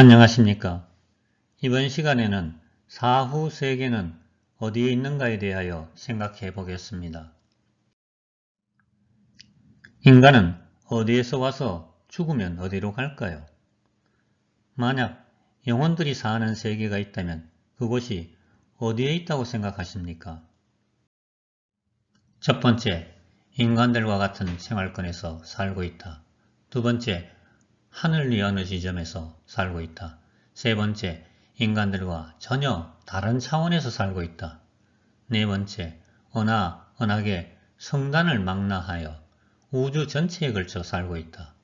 안녕하십니까. 이번 시간에는 사후 세계는 어디에 있는가에 대하여 생각해 보겠습니다. 인간은 어디에서 와서 죽으면 어디로 갈까요? 만약 영혼들이 사는 세계가 있다면 그곳이 어디에 있다고 생각하십니까? 첫 번째, 인간들과 같은 생활권에서 살고 있다. 두 번째, 하늘 위 어느 지점에서 살고 있다. 세 번째, 인간들과 전혀 다른 차원에서 살고 있다. 네 번째, 은하, 은하계 성단을 망라하여 우주 전체에 걸쳐 살고 있다.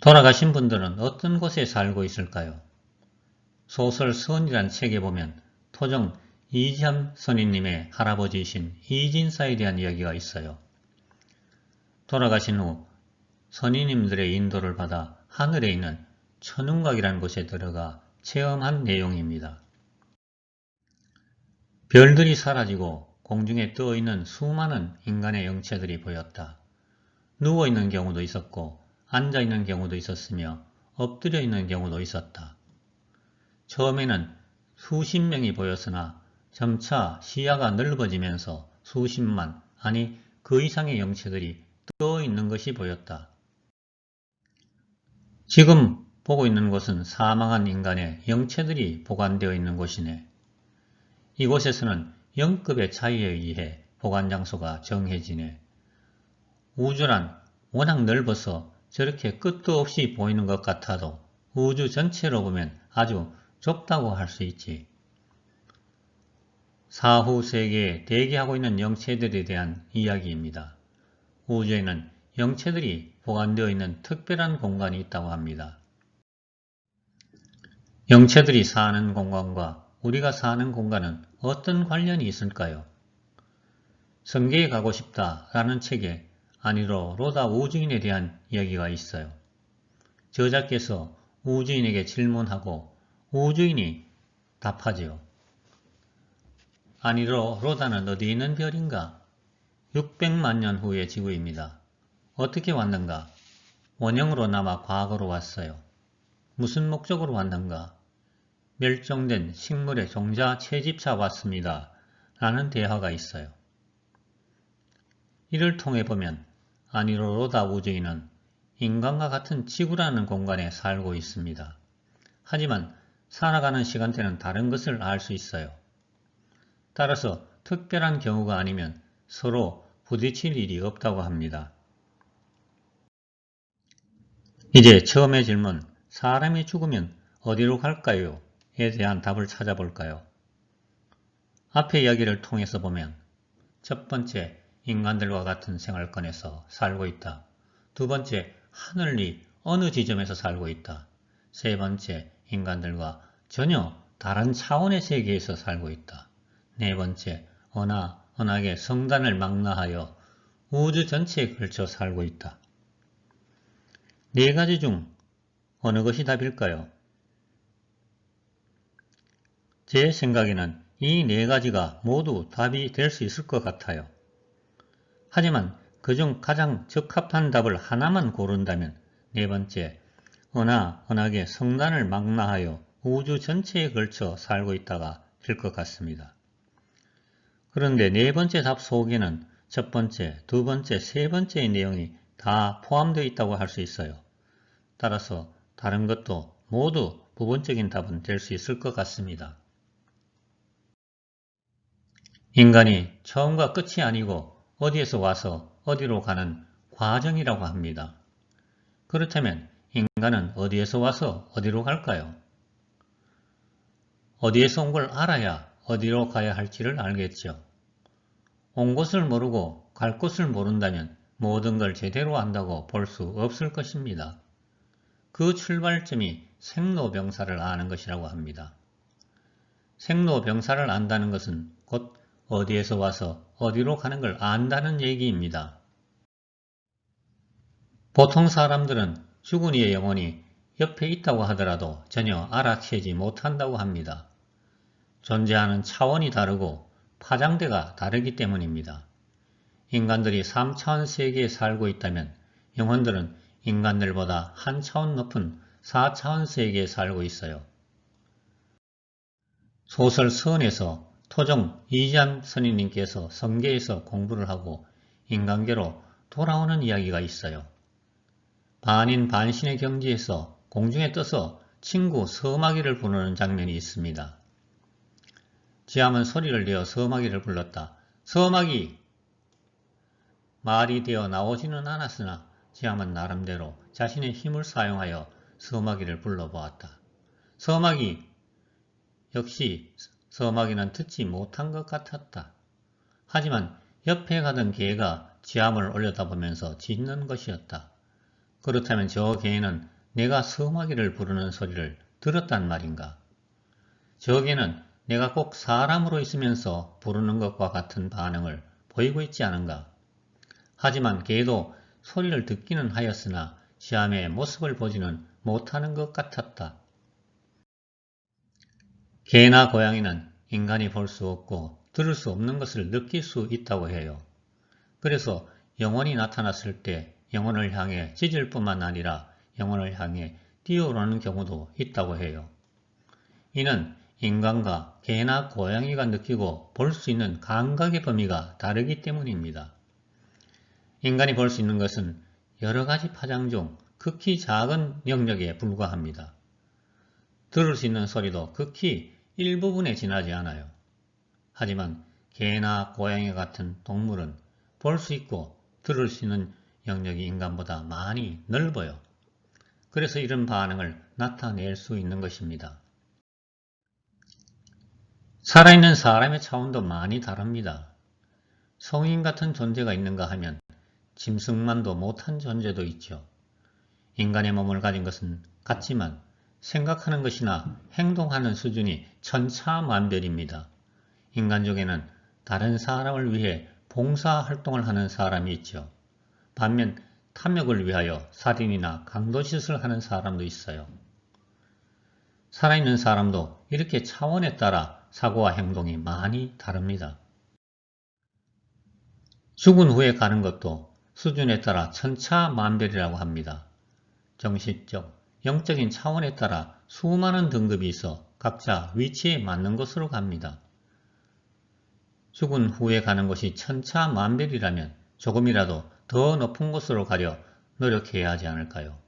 돌아가신 분들은 어떤 곳에 살고 있을까요? 소설 선이란 책에 보면 토정 이지함 선임님의 할아버지이신 이진사에 대한 이야기가 있어요. 돌아가신 후 선임님들의 인도를 받아 하늘에 있는 천운각이라는 곳에 들어가 체험한 내용입니다. 별들이 사라지고 공중에 떠있는 수많은 인간의 영체들이 보였다. 누워있는 경우도 있었고 앉아있는 경우도 있었으며 엎드려 있는 경우도 있었다. 처음에는 수십 명이 보였으나 점차 시야가 넓어지면서 수십만 아니 그 이상의 영체들이 떠 있는 것이 보였다. 지금 보고 있는 곳은 사망한 인간의 영체들이 보관되어 있는 곳이네. 이곳에서는 영급의 차이에 의해 보관 장소가 정해지네. 우주란 워낙 넓어서 저렇게 끝도 없이 보이는 것 같아도 우주 전체로 보면 아주 좁다고 할 수 있지. 사후 세계에 대기하고 있는 영체들에 대한 이야기입니다. 우주에는 영체들이 보관되어 있는 특별한 공간이 있다고 합니다. 영체들이 사는 공간과 우리가 사는 공간은 어떤 관련이 있을까요? 성계에 가고 싶다라는 책에 아니로 로다 우주인에 대한 이야기가 있어요. 저자께서 우주인에게 질문하고 우주인이 답하지요. 아니로 로다는 어디 있는 별인가? 600만 년 후의 지구입니다. 어떻게 왔는가? 원형으로 남아 과거로 왔어요. 무슨 목적으로 왔는가? 멸종된 식물의 종자 채집차 왔습니다. 라는 대화가 있어요. 이를 통해 보면 아니로로다 우주인은 인간과 같은 지구라는 공간에 살고 있습니다. 하지만 살아가는 시간대는 다른 것을 알 수 있어요. 따라서 특별한 경우가 아니면 서로 부딪힐 일이 없다고 합니다. 이제 처음의 질문, 사람이 죽으면 어디로 갈까요? 에 대한 답을 찾아볼까요? 앞의 이야기를 통해서 보면 첫 번째, 인간들과 같은 생활권에서 살고 있다. 두 번째, 하늘 위 어느 지점에서 살고 있다. 세 번째, 인간들과 전혀 다른 차원의 세계에서 살고 있다. 네 번째, 은하, 은하계 성단을 망라하여 우주 전체에 걸쳐 살고 있다. 네 가지 중 어느 것이 답일까요? 제 생각에는 이 네 가지가 모두 답이 될 수 있을 것 같아요. 하지만 그중 가장 적합한 답을 하나만 고른다면 네 번째, 은하, 은하계 성단을 망라하여 우주 전체에 걸쳐 살고 있다가 될 것 같습니다. 그런데 네 번째 답 속에는 첫 번째, 두 번째, 세 번째의 내용이 다 포함되어 있다고 할 수 있어요. 따라서 다른 것도 모두 부분적인 답은 될 수 있을 것 같습니다. 인간이 처음과 끝이 아니고 어디에서 와서 어디로 가는 과정이라고 합니다. 그렇다면 인간은 어디에서 와서 어디로 갈까요? 어디에서 온 걸 알아야 어디로 가야 할지를 알겠죠. 온 곳을 모르고 갈 곳을 모른다면 모든 걸 제대로 안다고 볼 수 없을 것입니다. 그 출발점이 생로병사를 아는 것이라고 합니다. 생로병사를 안다는 것은 곧 어디에서 와서 어디로 가는 걸 안다는 얘기입니다. 보통 사람들은 죽은 이의 영혼이 옆에 있다고 하더라도 전혀 알아채지 못한다고 합니다. 존재하는 차원이 다르고 파장대가 다르기 때문입니다. 인간들이 3차원 세계에 살고 있다면 영혼들은 인간들보다 한 차원 높은 4차원 세계에 살고 있어요. 소설 서원에서 토종 이잠 선생님께서 성계에서 공부를 하고 인간계로 돌아오는 이야기가 있어요. 반인 반신의 경지에서 공중에 떠서 친구 서마기를 부르는 장면이 있습니다. 지암은 소리를 내어 서마기를 불렀다. 서마기! 말이 되어 나오지는 않았으나 지암은 나름대로 자신의 힘을 사용하여 서마기를 불러보았다. 서마기! 역시 서마기는 듣지 못한 것 같았다. 하지만 옆에 가던 개가 지암을 올려다보면서 짖는 것이었다. 그렇다면 저 개는 내가 서마기를 부르는 소리를 들었단 말인가? 저 개는 내가 꼭 사람으로 있으면서 부르는 것과 같은 반응을 보이고 있지 않은가? 하지만 개도 소리를 듣기는 하였으나 시암의 모습을 보지는 못하는 것 같았다. 개나 고양이는 인간이 볼 수 없고 들을 수 없는 것을 느낄 수 있다고 해요. 그래서 영혼이 나타났을 때 영혼을 향해 찢을 뿐만 아니라 영혼을 향해 뛰어오르는 경우도 있다고 해요. 이는 인간과 개나 고양이가 느끼고 볼 수 있는 감각의 범위가 다르기 때문입니다. 인간이 볼 수 있는 것은 여러 가지 파장 중 극히 작은 영역에 불과합니다. 들을 수 있는 소리도 극히 일부분에 지나지 않아요. 하지만 개나 고양이 같은 동물은 볼 수 있고 들을 수 있는 영역이 인간보다 많이 넓어요. 그래서 이런 반응을 나타낼 수 있는 것입니다. 살아있는 사람의 차원도 많이 다릅니다. 성인 같은 존재가 있는가 하면 짐승만도 못한 존재도 있죠. 인간의 몸을 가진 것은 같지만 생각하는 것이나 행동하는 수준이 천차만별입니다. 인간 중에는 다른 사람을 위해 봉사활동을 하는 사람이 있죠. 반면 탐욕을 위하여 살인이나 강도짓을 하는 사람도 있어요. 살아있는 사람도 이렇게 차원에 따라 사고와 행동이 많이 다릅니다. 죽은 후에 가는 것도 수준에 따라 천차만별이라고 합니다. 정신적, 영적인 차원에 따라 수많은 등급이 있어 각자 위치에 맞는 곳으로 갑니다. 죽은 후에 가는 곳이 천차만별이라면 조금이라도 더 높은 곳으로 가려 노력해야 하지 않을까요?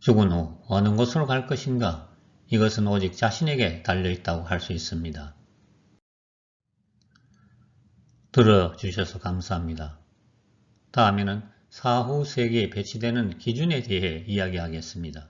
죽은 후 어느 곳으로 갈 것인가? 이것은 오직 자신에게 달려있다고 할 수 있습니다. 들어주셔서 감사합니다. 다음에는 사후 세계에 배치되는 기준에 대해 이야기하겠습니다.